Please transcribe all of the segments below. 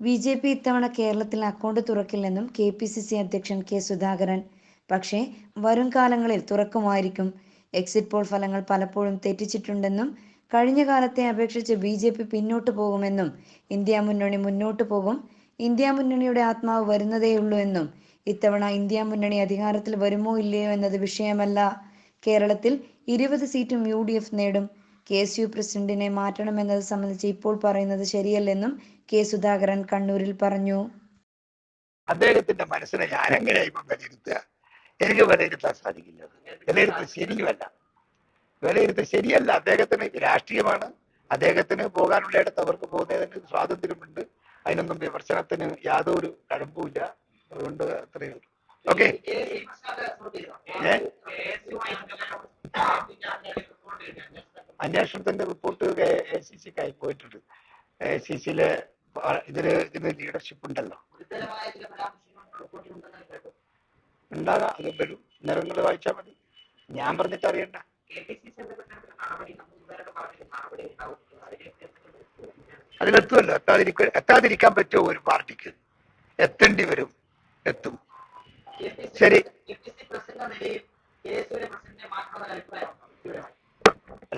B J P ഇത്തവണ കേരളത്തിൽ account തുറക്കില്ലെന്നും കെ പി സി സി അധ്യക്ഷൻ കെ സുധാകരൻ. പക്ഷേ വരും കാലങ്ങളിൽ തുറക്കുമായിരിക്കും. എക്സിറ്റ് പോൾ ഫലങ്ങൾ പലപ്പോഴും തെറ്റിച്ചിട്ടുണ്ടെന്നും കഴിഞ്ഞ കാലത്തെ അപേക്ഷിച്ച് ബി ജെ പി പിന്നോട്ട് പോകുമെന്നും ഇന്ത്യ മുന്നണി മുന്നോട്ട് പോകും ഇന്ത്യ മുന്നണിയുടെ ആത്മാവ് വരുന്നതേയുള്ളൂ എന്നും ഇത്തവണ ഇന്ത്യ മുന്നണി അധികാരത്തിൽ വരുമോ ഇല്ലയോ എന്നത് വിഷയമല്ല. കേരളത്തിൽ ഇരുപത് സീറ്റും യു ഡി എഫ് നേടും. കെ എസ് യു പ്രസിഡന്റിനെ മാറ്റണമെന്നത് സംബന്ധിച്ച് ഇപ്പോൾ പറയുന്നത് ശരിയല്ലെന്നും കെ സുധാകരൻ കണ്ണൂരിൽ പറഞ്ഞു. അദ്ദേഹത്തിന്റെ മനസ്സിനെ ഞാൻ എങ്ങനെയാ ഇപ്പം വിലയിരുത്തുക എനിക്ക് വിലയിരുത്താൻ സാധിക്കില്ല. വിലയിരുത്തൽ ശരിയുമല്ല. വിലയിരുത്തൽ ശരിയല്ല. അദ്ദേഹത്തിന് രാഷ്ട്രീയമാണ്. അദ്ദേഹത്തിന് പോകാനുള്ള ഇടത്ത് അവർക്ക് പോകുന്നതിന് സ്വാതന്ത്ര്യമുണ്ട്. അതിനൊന്നും വിമർശനത്തിന് യാതൊരു കഴമ്പുമില്ല അതുകൊണ്ട് അത്രയേ ഉള്ളൂ. ഓക്കെ. അന്വേഷണത്തിന്റെ റിപ്പോർട്ട് എ സി സിക്കായി പോയിട്ടുണ്ട്. എ സി സിയിലെ ഇതിൽ ഇതിന് ലീഡർഷിപ്പ് ഉണ്ടല്ലോ. ഉണ്ടാകാം അത് വരും. നിറങ്ങൾ വായിച്ചാൽ മതി. ഞാൻ പറഞ്ഞിട്ട് അറിയണ്ട. അതിലെത്തുമല്ലോ. എത്താതിരിക്ക എത്താതിരിക്കാൻ പറ്റുമോ ഒരു പാർട്ടിക്ക്? എത്തേണ്ടി വരും. എത്തും. ശരി.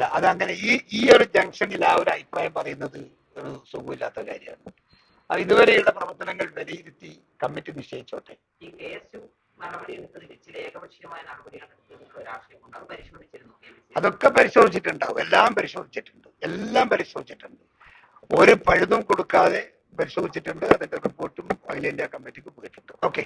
അല്ല അതങ്ങനെ ഈ ഈ ഒരു ജംഗ്ഷനിൽ ആ ഒരു അഭിപ്രായം പറയുന്നത് ഒരു സുഖമില്ലാത്ത കാര്യമാണ്. അത് ഇതുവരെയുള്ള പ്രവർത്തനങ്ങൾ വിലയിരുത്തി കമ്മിറ്റി നിശ്ചയിച്ചോട്ടെ. ഈ കെ എസ് യു അതൊക്കെ പരിശോധിച്ചിട്ടുണ്ടാവും. എല്ലാം പരിശോധിച്ചിട്ടുണ്ട്. എല്ലാം പരിശോധിച്ചിട്ടുണ്ട്. ഒരു പഴുതും കൊടുക്കാതെ പരിശോധിച്ചിട്ടുണ്ട്. അതിന്റെ റിപ്പോർട്ടും അഖിലേന്ത്യാ കമ്മിറ്റിക്ക് പോയിട്ടുണ്ട്. ഓക്കെ.